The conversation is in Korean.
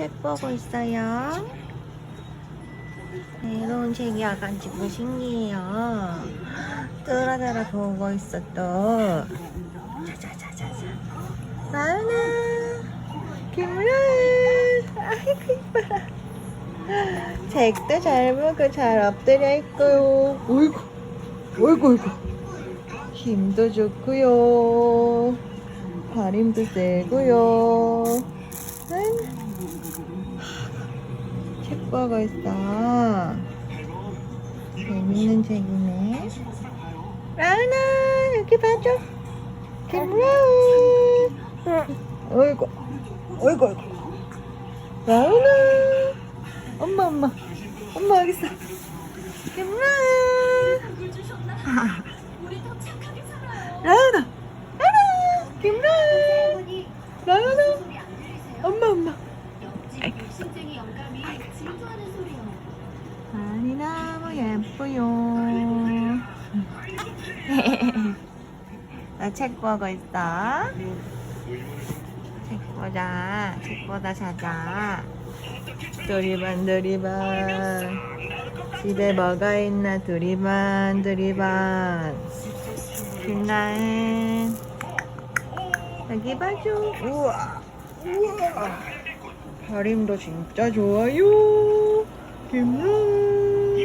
책 보고 있어요. 새로운 책이 와가지고 신기해요. 뚜라따라 보고 있어 또. 자자자자자. 아이고 이뻐라. 책도 잘 보고 잘 엎드려 있고요. 어이구, 어이구, 어이구. 힘도 좋고요. 발힘도 세고요. 아 보고 있어. 재밌는 책이네. 라은아, 여기 봐줘. 김라은. 어이구, 어이구, 어이구. 라은아. 엄마, 엄마. 엄마, 여기 있어. 김라은. 라은아. 라은아. 김라은. 신쟁이 영감이 진주하는 소리요. 아니 너무 예뻐요. 나책 보고 있어. 책 보자. 책 보다 자자. 두리반 두리반. 집에 뭐가 있나 두리반 두리반. 김나은. 여기 봐줘. 우와. 우와. 발음도 진짜 좋아요. 김나은.